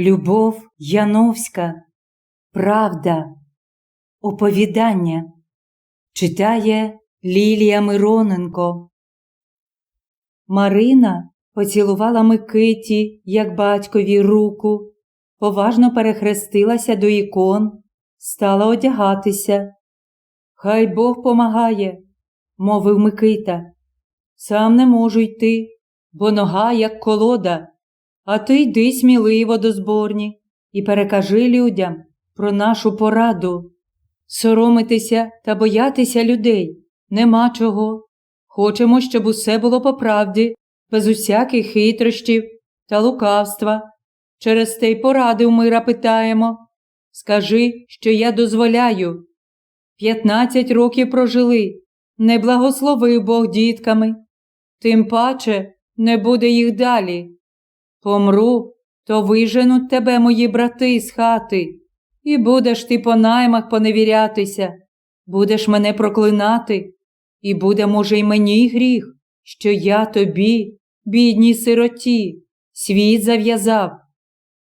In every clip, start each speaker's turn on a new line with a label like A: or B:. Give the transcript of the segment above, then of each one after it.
A: Любов Яновська. Правда. Оповідання читає Лілія Мироненко. Марина поцілувала Микиті, як батькові, руку, поважно перехрестилася до ікон, стала одягатися. Хай Бог помагає, мовив Микита. Сам не можу йти, бо нога, як колода. А ти йди сміливо до зборні і перекажи людям про нашу пораду. Соромитися та боятися людей нема чого. Хочемо, щоб усе було по правді, без усяких хитрощів та лукавства. Через те й поради у мира питаємо. Скажи, що я дозволяю. П'ятнадцять років прожили, не благословив Бог дітками, тим паче не буде їх далі. Помру, то виженуть тебе мої брати з хати, і будеш ти по наймах поневірятися, будеш мене проклинати, і буде, може, й мені гріх, що я тобі, бідній сироті, світ зав'язав.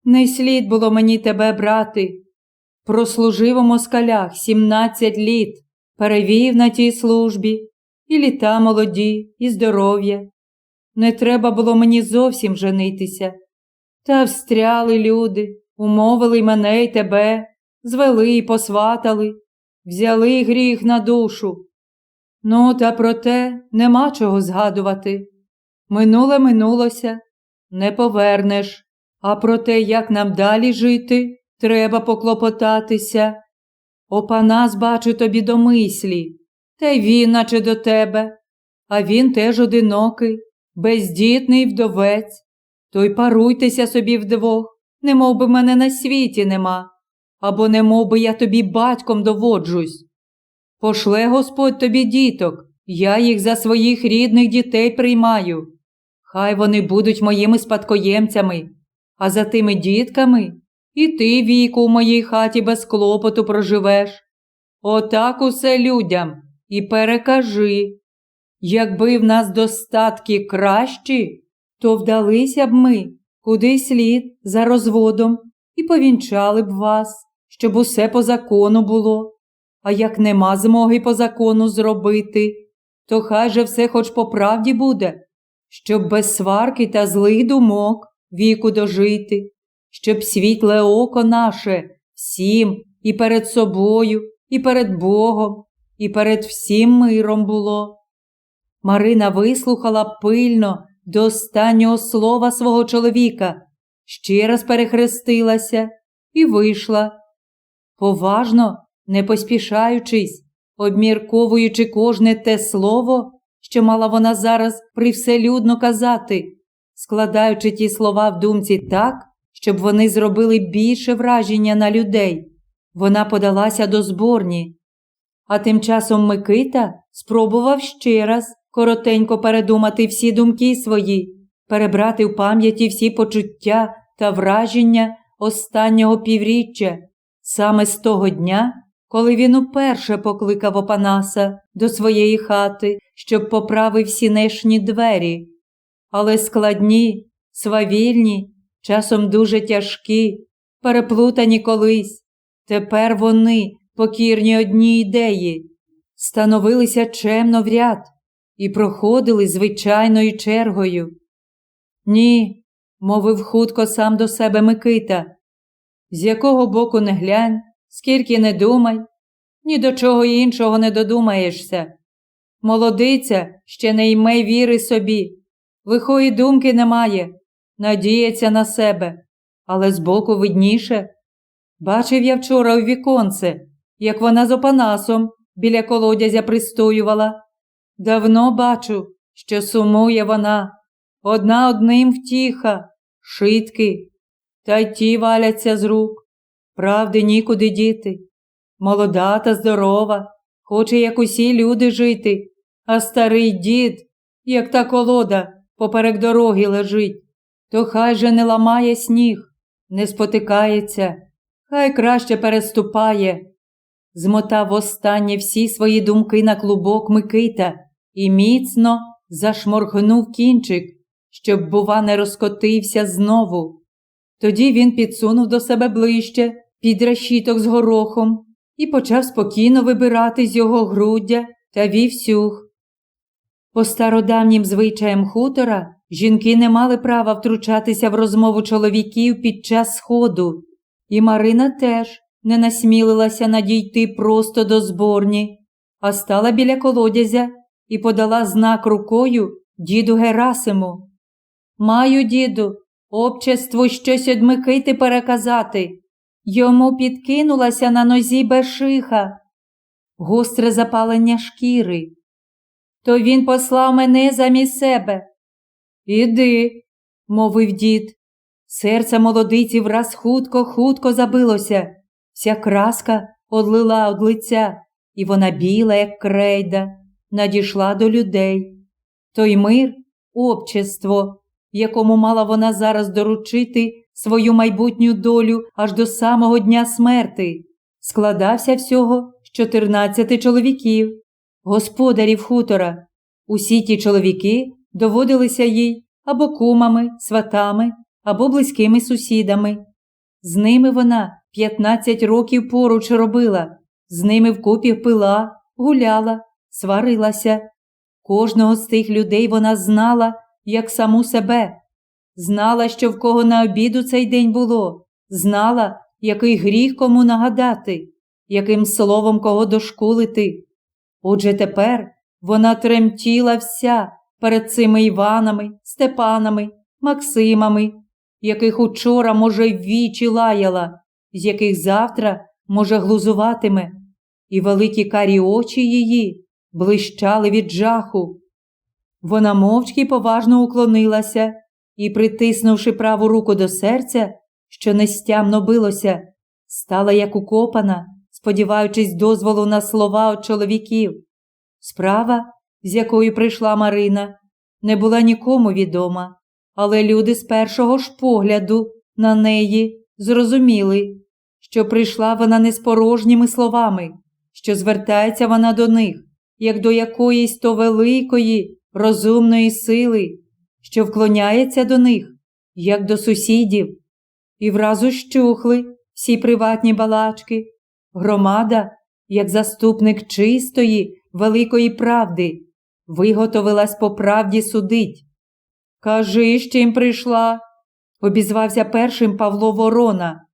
A: Не слід було мені тебе брати. Прослужив у москалях сімнадцять літ, перевів на тій службі, і літа молоді, і здоров'я. Не треба було мені зовсім женитися. Та встряли люди, умовили мене й тебе, звели і посватали, взяли гріх на душу. Ну, та проте нема чого згадувати. Минуле минулося, не повернеш, а про те, як нам далі жити, треба поклопотатися. Опанас, бачу тобі до мислі, та й він, наче до тебе, а він теж одинокий бездітний вдовець, то й паруйтеся собі вдвох, не мов би мене на світі нема, або не мов би я тобі батьком доводжусь. Пошле Господь тобі діток, я їх за своїх рідних дітей приймаю. Хай вони будуть моїми спадкоємцями, а за тими дітками і ти віку в моїй хаті без клопоту проживеш. Отак усе людям і перекажи. Якби в нас достатки кращі, то вдалися б ми куди слід за розводом і повінчали б вас, щоб усе по закону було. А як нема змоги по закону зробити, то хай же все хоч по правді буде, щоб без сварки та злих думок віку дожити, щоб світле око наше всім і перед собою, і перед Богом, і перед всім миром було. Марина вислухала пильно до останнього слова свого чоловіка, ще раз перехрестилася і вийшла. Поважно, не поспішаючись, обмірковуючи кожне те слово, що мала вона зараз привселюдно казати, складаючи ті слова в думці так, щоб вони зробили більше враження на людей, вона подалася до зборні. А тим часом Микита спробував ще раз коротенько передумати всі думки свої, перебрати в пам'яті всі почуття та враження останнього півріччя, саме з того дня, коли він уперше покликав Опанаса до своєї хати, щоб поправив сінешні двері, але складні, свавільні, часом дуже тяжкі, переплутані колись. Тепер вони, покірні одній ідеї, становилися чемно в ряд, і проходили звичайною чергою. Ні, мовив хутко сам до себе Микита. З якого боку не глянь, скільки не думай, ні до чого іншого не додумаєшся. Молодиця ще не йме віри собі, лихої думки немає, надіється на себе, але збоку видніше. Бачив я вчора у віконце, як вона з Опанасом біля колодязя пристоювала. Давно бачу, що сумує вона, одна одним втіха, шитки, та й ті валяться з рук. Правди нікуди діти. Молода та здорова, хоче, як усі люди жити, а старий дід, як та колода, поперек дороги лежить, то хай же не ламає сніг, не спотикається, хай краще переступає. Змотав останнє всі свої думки на клубок Микита і міцно зашморгнув кінчик, щоб, бува, не розкотився знову. Тоді він підсунув до себе ближче під решіток з горохом і почав спокійно вибирати з його груддя та вів сюх. По стародавнім звичаям хутора жінки не мали права втручатися в розмову чоловіків під час сходу, і Марина теж не насмілилася надійти просто до зборні, а стала біля колодязя і подала знак рукою діду Герасиму. Маю, діду, обществу щось од Микити переказати. Йому підкинулася на нозі бешиха, гостре запалення шкіри. То він послав мене замість себе. Іди, мовив дід. Серце молодиці враз хутко, хутко забилося. Вся краска одлила од лиця, і вона біла, як крейда, надійшла до людей. Той мир общество, якому мала вона зараз доручити свою майбутню долю аж до самого дня смерти, складався всього з 14 чоловіків, господарів хутора. Усі ті чоловіки доводилися їй або кумами, сватами, або близькими сусідами. З ними вона 15 років поруч робила, з ними вкупі пила, гуляла, сварилася. Кожного з тих людей вона знала, як саму себе. Знала, що в кого на обіду цей день було, знала, який гріх кому нагадати, яким словом кого дошкулити. Отже тепер вона тремтіла вся перед цими Іванами, Степанами, Максимами, яких учора, може, ввічі лаяла, з яких завтра, може, глузуватиме, і великі карі очі її блищали від жаху. Вона мовчки поважно уклонилася і, притиснувши праву руку до серця, що нестямно билося, стала як укопана, сподіваючись дозволу на слова від чоловіків. Справа, з якою прийшла Марина, не була нікому відома, але люди з першого ж погляду на неї зрозуміли, що прийшла вона не з порожніми словами, що звертається вона до них, як до якоїсь то великої, розумної сили, що вклоняється до них, як до сусідів, і вразу щухли всі приватні балачки, громада, як заступник чистої, великої правди, виготовилась по правді судить. Кажи, з чим прийшла, обізвався першим Павло Ворона,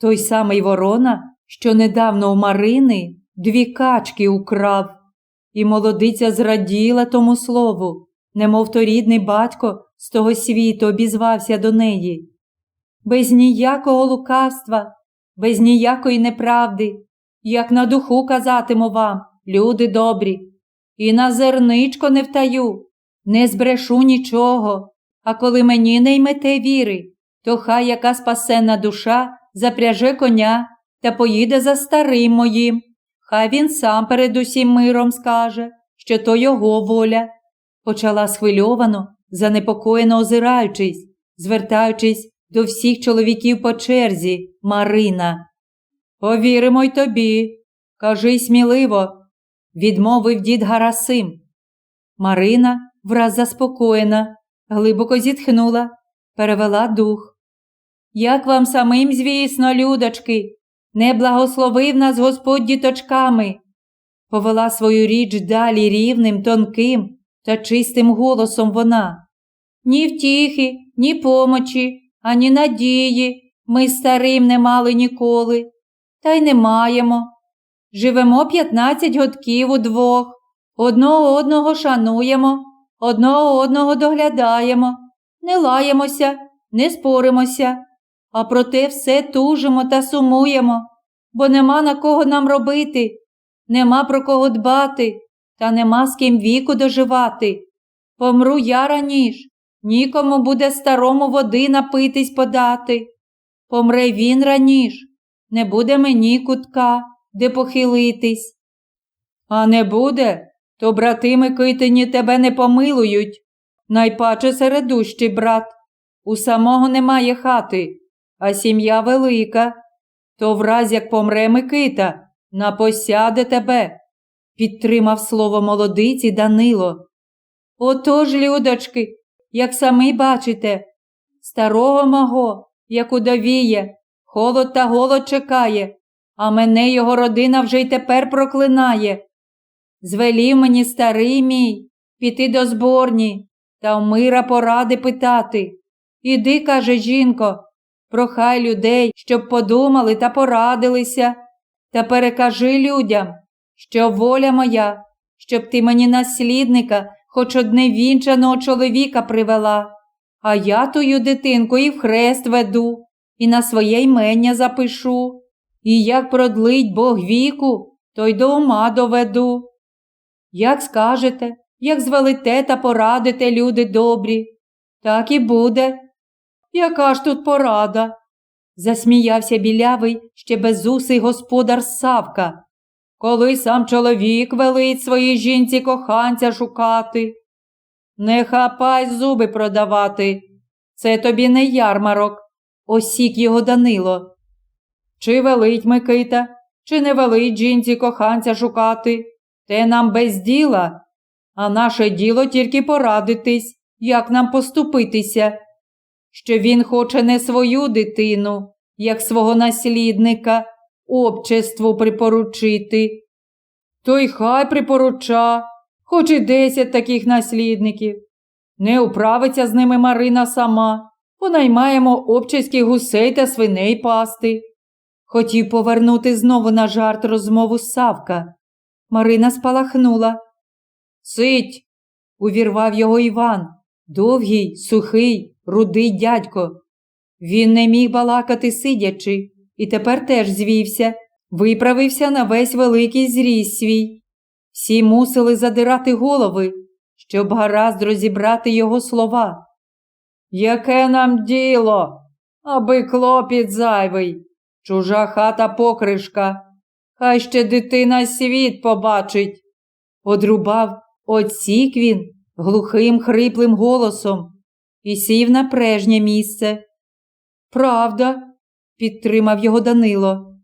A: той самий Ворона, що недавно у Марини дві качки украв, і молодиця зраділа тому слову, немов то рідний батько з того світу обізвався до неї. Без ніякого лукавства, без ніякої неправди, як на духу казатиму вам, люди добрі, і на зерничко не втаю, не збрешу нічого, а коли мені не ймете віри, то хай яка спасенна душа запряже коня та поїде за старим моїм. Хай він сам перед усім миром скаже, що то його воля. Почала схвильовано, занепокоєно озираючись, звертаючись до всіх чоловіків по черзі, Марина. Повіримо й тобі, кажи сміливо, відмовив дід Гарасим. Марина, враз заспокоєна, глибоко зітхнула, перевела дух. Як вам самим, звісно, людочки, не благословив нас Господь діточками, повела свою річ далі рівним, тонким та чистим голосом вона. Ні втіхи, ні помочі, ані надії ми старим не мали ніколи, та й не маємо. Живемо п'ятнадцять годків удвох, одного одного шануємо, одного одного доглядаємо, не лаємося, не споримося, а проте все тужимо та сумуємо, бо нема на кого нам робити, нема про кого дбати, та нема з ким віку доживати. Помру я раніш, нікому буде старому води напитись подати. Помре він раніш, не буде мені кутка, де похилитись. А не буде, то брати Микитині тебе не помилують. Найпаче середущий брат. У самого немає хати, а сім'я велика. То враз як помре Микита, напосяде тебе, підтримав слово молодиці Данило. Отож, людочки, як самі бачите, старого мого як удовіє, холод та голод чекає, а мене його родина вже й тепер проклинає. Звелів мені старий мій піти до зборні та в мира поради питати. Іди, каже жінко, прохай людей, щоб подумали та порадилися, та перекажи людям, що воля моя, щоб ти мені наслідника, хоч одне вінчаного чоловіка привела, а я тую дитинку і в хрест веду, і на своє ймення запишу, і як продлить Бог віку, то й до ума доведу. Як скажете, як звелите та порадите, люди добрі, так і буде. Яка ж тут порада? засміявся білявий ще безусий господар Савка. Коли сам чоловік велить своїй жінці коханця шукати. Не хапай зуби продавати. Це тобі не ярмарок, осік його Данило. Чи велить Микита, чи не велить жінці коханця шукати? Те нам без діла, а наше діло тільки порадитись, як нам поступитися, що він хоче не свою дитину, як свого наслідника, обществу припоручити. То й хай припоруча, хоч і десять таких наслідників. Не управиться з ними Марина сама, понаймаємо общеських гусей та свиней пасти. Хотів повернути знову на жарт розмову Савка. Марина спалахнула. Цить. увірвав його Іван, довгий, сухий, рудий дядько. Він не міг балакати сидячи, і тепер теж звівся, виправився на весь великий зріст свій. Всі мусили задирати голови, щоб гаразд розібрати його слова. Яке нам діло, аби клопіт зайвий, чужа хата покришка, хай ще дитина світ побачить. Одрубав, отсік він глухим хриплим голосом і сів на прежнє місце. Правда, підтримав його Данило.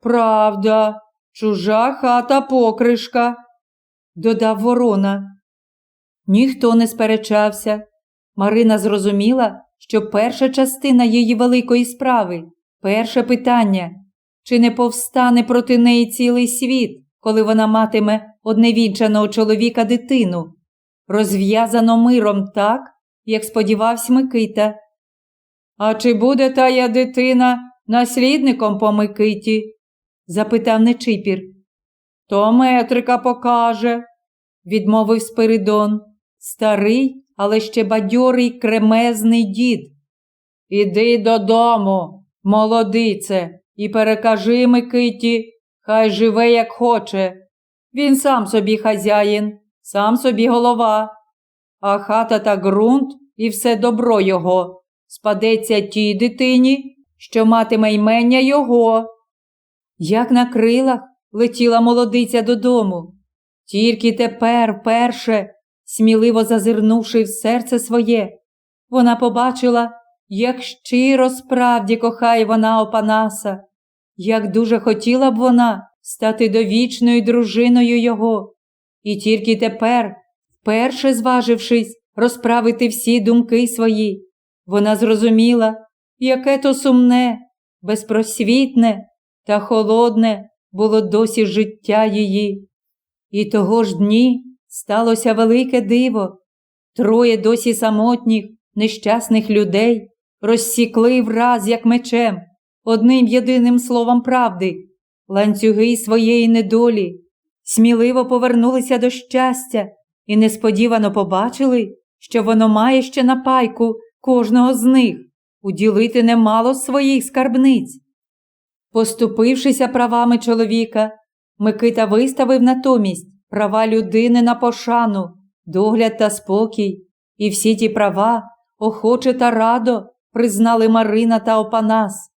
A: Правда, чужа хата покришка, додав ворона. Ніхто не сперечався. Марина зрозуміла, що перша частина її великої справи, перше питання, чи не повстане проти неї цілий світ, коли вона матиме одневінчаного чоловіка дитину, розв'язано миром так, як сподівався Микита. А чи буде тая дитина наслідником по Микиті? запитав Нечипір. То метрика покаже, відмовив Спиридон, старий, але ще бадьорий кремезний дід. Іди додому, молодице, і перекажи Микиті, хай живе, як хоче. Він сам собі хазяїн, сам собі голова, а хата та ґрунт і все добро його. Спадеться тій дитині, що матиме ймення його. Як на крилах летіла молодиця додому, тільки тепер, вперше, сміливо зазирнувши в серце своє, вона побачила, як щиро справді кохає вона Опанаса, як дуже хотіла б вона стати довічною дружиною його, і тільки тепер, вперше зважившись розправити всі думки свої, вона зрозуміла, яке то сумне, безпросвітне та холодне було досі життя її. І того ж дні сталося велике диво. Троє досі самотніх, нещасних людей розсікли враз, як мечем, одним єдиним словом правди, ланцюги своєї недолі, сміливо повернулися до щастя і несподівано побачили, що воно має ще на пайку кожного з них уділити немало своїх скарбниць. Поступившися правами чоловіка, Микита виставив натомість права людини на пошану, догляд та спокій, і всі ті права охоче та радо признали Марина та Опанас.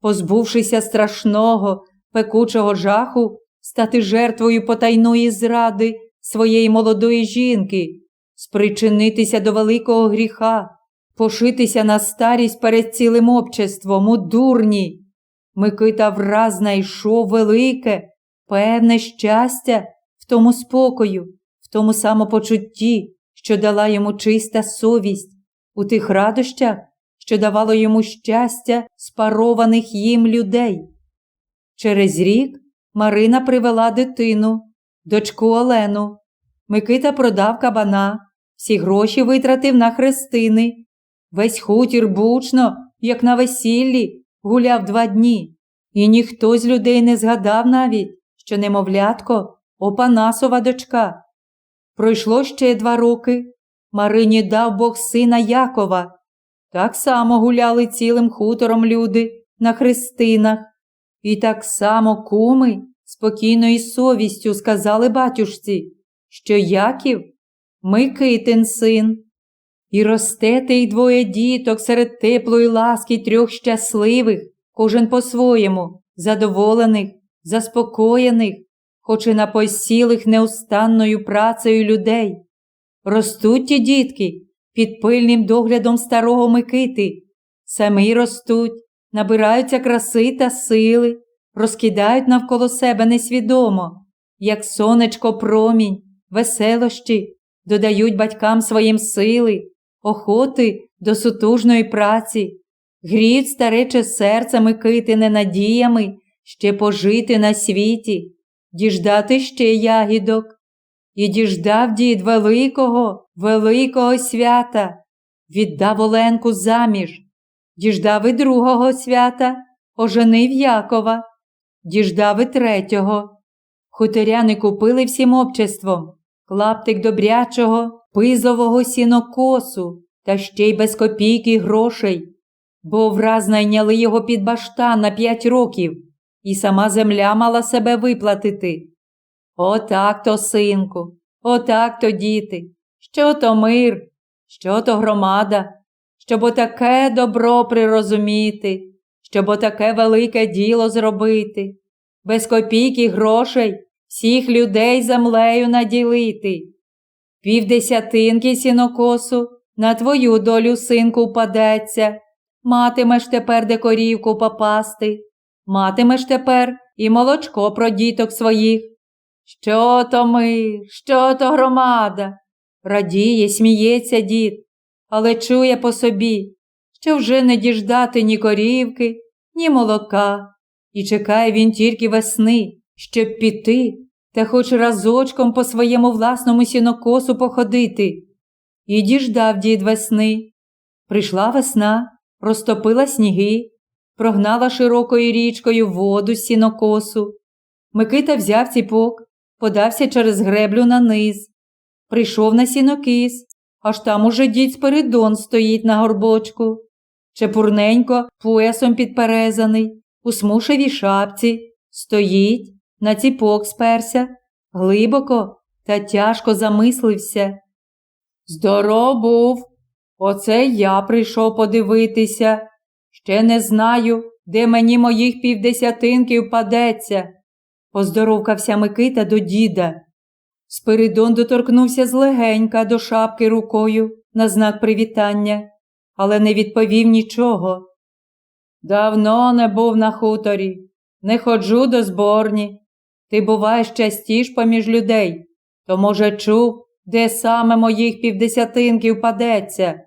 A: Позбувшися страшного, пекучого жаху, стати жертвою потайної зради своєї молодої жінки, спричинитися до великого гріха, пошитися на старість перед цілим обществом у дурні. Микита враз знайшов велике, певне щастя в тому спокою, в тому самопочутті, що дала йому чиста совість, у тих радощах, що давало йому щастя спарованих їм людей. Через рік Марина привела дитину, дочку Олену. Микита продав кабана, всі гроші витратив на хрестини. Весь хутір бучно, як на весіллі, гуляв два дні, і ніхто з людей не згадав навіть, що немовлятко Опанасова дочка. Пройшло ще два роки. Марині дав Бог сина Якова. Так само гуляли цілим хутором люди на хрестинах. І так само куми спокійною совістю сказали батюшці, що Яків Микитин син. І ростете й двоє діток серед теплої ласки трьох щасливих, кожен по-своєму, задоволених, заспокоєних, хоч і напосілих неустанною працею людей. Ростуть ті дітки під пильним доглядом старого Микити, самі ростуть, набираються краси та сили, розкидають навколо себе несвідомо, як сонечко промінь, веселощі, додають батькам своїм сили, охоти до сутужної праці, гріють старече серце Микитине надіями ще пожити на світі, діждати ще ягідок. І діждав дід великого, великого свята, віддав Оленку заміж, діждав і другого свята, оженив Якова, діждав і третього. Хуторяни купили всім обществом клаптик добрячого, пизового сінокосу та ще й без копійки грошей, бо враз найняли його під баштан на п'ять років, і сама земля мала себе виплатити. Отак то, синку, отак то, діти, що то мир, що то громада, щоб отаке добро прирозуміти, щоб отаке велике діло зробити, без копійки грошей всіх людей землею наділити. Півдесятинки сінокосу на твою долю, синку, впадеться, матимеш тепер де корівку попасти, матимеш тепер і молочко про діток своїх. Що то ми, що то громада? Радіє, сміється дід, але чує по собі, що вже не діждати ні корівки, ні молока, і чекає він тільки весни, щоб піти та хоч разочком по своєму власному сінокосу походити. І діждав дід весни. Прийшла весна, розтопила сніги, прогнала широкою річкою воду з сінокосу. Микита взяв ціпок, подався через греблю на низ. Прийшов на сінокис, аж там уже дід Спиридон стоїть на горбочку. Чепурненько, поясом підперезаний, у смушевій шапці, стоїть, на ціпок сперся, глибоко та тяжко замислився. Здоров був, оце я прийшов подивитися. Ще не знаю, де мені моїх півдесятинків падеться. Поздоровкався Микита до діда. Спиридон доторкнувся злегенька до шапки рукою на знак привітання, але не відповів нічого. Давно не був на хуторі, не ходжу до зборні. Ти буваєш частіш поміж людей, то, може, чув, де саме моїх півдесятинків падеться?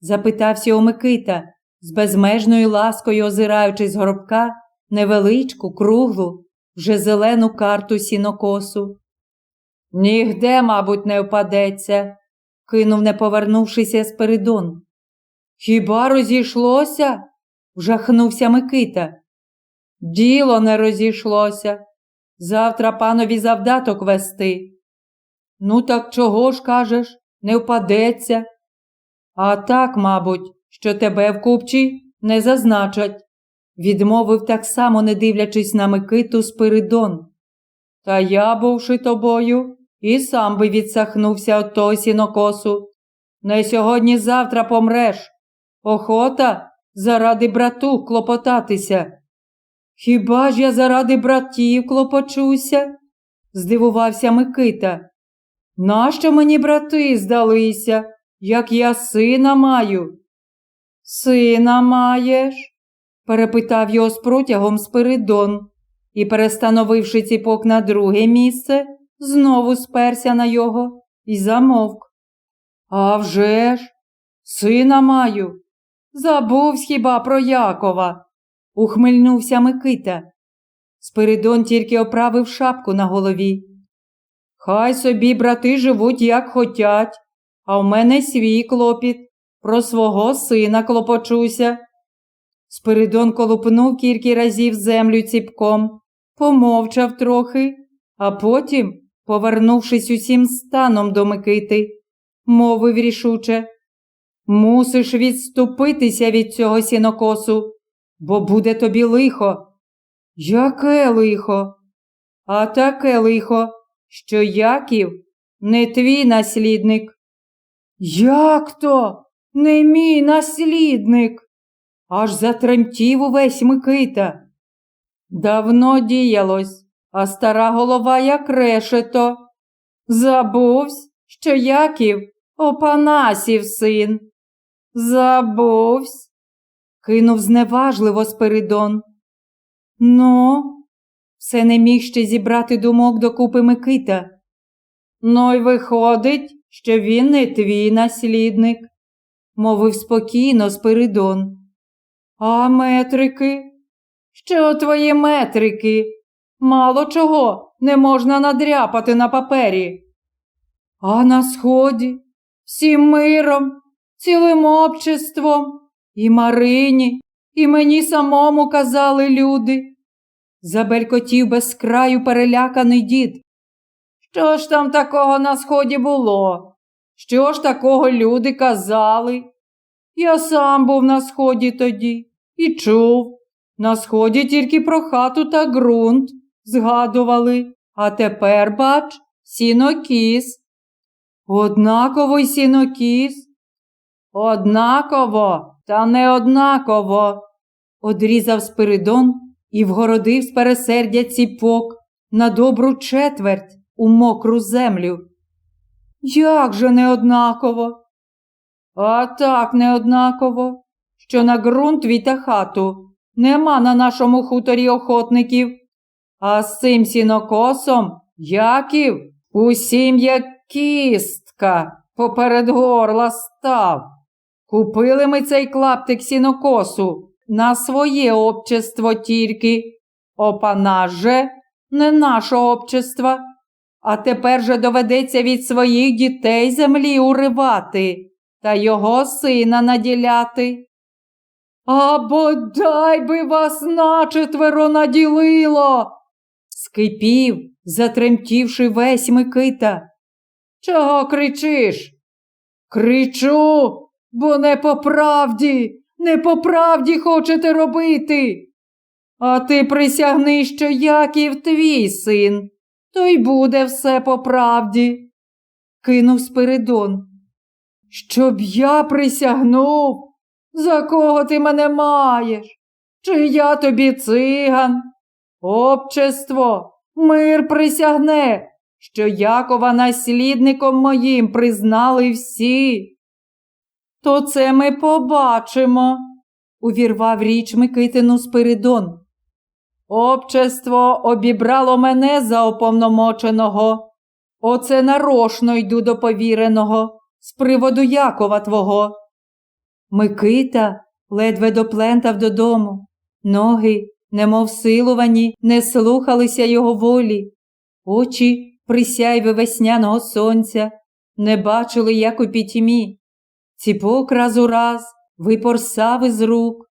A: запитався у Микита, з безмежною ласкою озираючись з горобка невеличку, круглу, вже зелену карту сінокосу. Нігде, мабуть, не впадеться, кинув, не повернувшися Спиридон. Хіба розійшлося? вжахнувся Микита. Діло не розійшлося. Завтра панові завдаток вести. Ну, так чого ж кажеш, не впадеться? А так, мабуть, що тебе в купчі не зазначать, відмовив так само, не дивлячись на Микиту Спиридон. Та я, бувши тобою, і сам би відсахнувся от того сінокосу. Не сьогодні завтра помреш. Охота заради брату клопотатися. Хіба ж я заради братів клопочуся? здивувався Микита. Нащо мені брати здалися, як я сина маю? Сина маєш? перепитав його з протягом Спиридон і, перестановивши ціпок на друге місце, знову сперся на його і замовк. «А вже ж, сина маю, Забувсь хіба про Якова? Ухмильнувся Микита. Спиридон тільки оправив шапку на голові. Хай собі брати живуть, як хотять, а в мене свій клопіт. Про свого сина клопочуся. Спиридон колупнув кілька разів землю ціпком, помовчав трохи, а потім, повернувшись усім станом до Микити, мовив рішуче. Мусиш відступитися від цього сінокосу, бо буде тобі лихо. Яке лихо? А таке лихо, що Яків не твій наслідник. Як то не мій наслідник? Аж затремтів увесь Микита. Давно діялось, а стара голова як решето. Забувсь, що Яків Опанасів син. Забувсь, кинув зневажливо Спиридон. Ну, все не міг ще зібрати думок докупи Микита. Ну й виходить, що він не твій наслідник, мовив спокійно Спиридон. А метрики? Що твої метрики? Мало чого не можна надряпати на папері. А на сході всім миром, цілим обществом, і Марині, і мені самому казали люди. Забелькотів без краю переляканий дід. Що ж там такого на сході було? Що ж такого люди казали? Я сам був на сході тоді і чув. На сході тільки про хату та ґрунт згадували, а тепер, бач, сінокіс. Однаково й сінокіс. Однаково, та не однаково, одрізав Спиридон і вгородив з пересердя ціпок на добру четверть у мокру землю. Як же не однаково? А так не однаково, що на ґрунт твій та хату нема на нашому хуторі охотників, а з цим сінокосом Яків усім як кістка поперед горла став. Купили ми цей клаптик сінокосу на своє общество тільки. Опана же не нашого общества. А тепер же доведеться від своїх дітей землі уривати та його сина наділяти. А бодай би вас начетверо наділило, скипів, затремтівши весь Микита. Чого кричиш? Кричу, бо не по правді, не по правді хочете робити. А ти присягни, що Яків твій син, то й буде все по правді. Кинув Спиридон. Щоб я присягнув, за кого ти мене маєш? Чи я тобі циган? Общество, мир присягне, що Якова наслідником моїм признали всі. То це ми побачимо, увірвав річ Микитину Спиридон. Общество обібрало мене за оповномоченого. Оце нарошно йду до повіреного з приводу Якова твого. Микита ледве доплентав додому. Ноги, немов силувані, не слухалися його волі. Очі присяйви весняного сонця не бачили, як у пітьмі. Ціпок раз у раз випорсав із рук,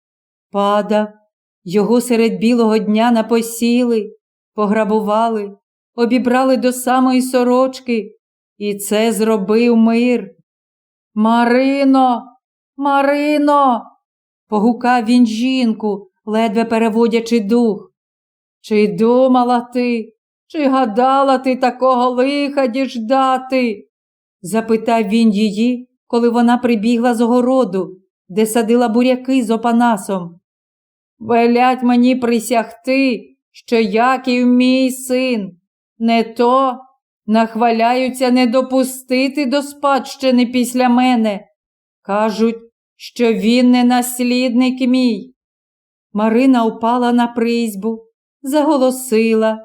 A: падав, його серед білого дня напосіли, пограбували, обібрали до самої сорочки, і це зробив мир. Марино, Марино, погукав він жінку, ледве переводячи дух. Чи думала ти, чи гадала ти такого лиха діждати? запитав він її, коли вона прибігла з огороду, де садила буряки з опанасом. Велять мені присягти, що Яків мій син, не то нахваляються не допустити до спадщини після мене. Кажуть, що він не наслідник мій. Марина упала на призьбу, заголосила.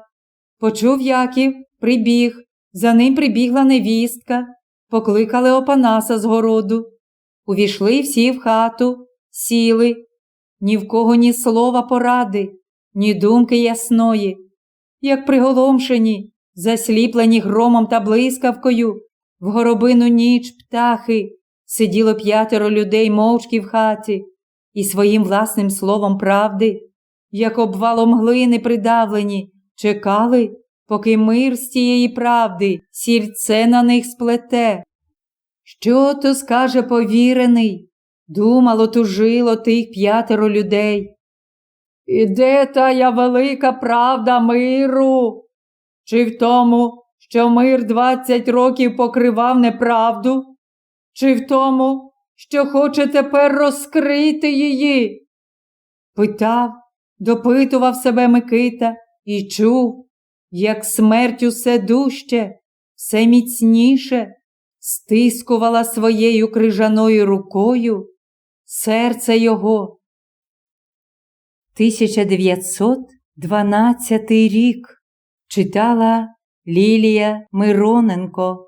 A: Почув Яків, прибіг, за ним прибігла невістка, покликали Опанаса з городу. Увійшли всі в хату, сіли, ні в кого ні слова поради, ні думки ясної, як приголомшені, засліплені громом та блискавкою, в горобину ніч птахи, сиділо п'ятеро людей мовчки в хаті, і своїм власним словом правди, як обвалом глини придавлені, чекали, поки мир з тієї правди сільце на них сплете. Що то скаже повірений? Думало, тужило тих п'ятеро людей. І де тая велика правда миру? Чи в тому, що мир двадцять років покривав неправду? Чи в тому, що хоче тепер розкрити її? Питав, допитував себе Микита і чув, як смерть усе дужче, все міцніше стискувала своєю крижаною рукою серце його. 1912 рік читала Лілія Мироненко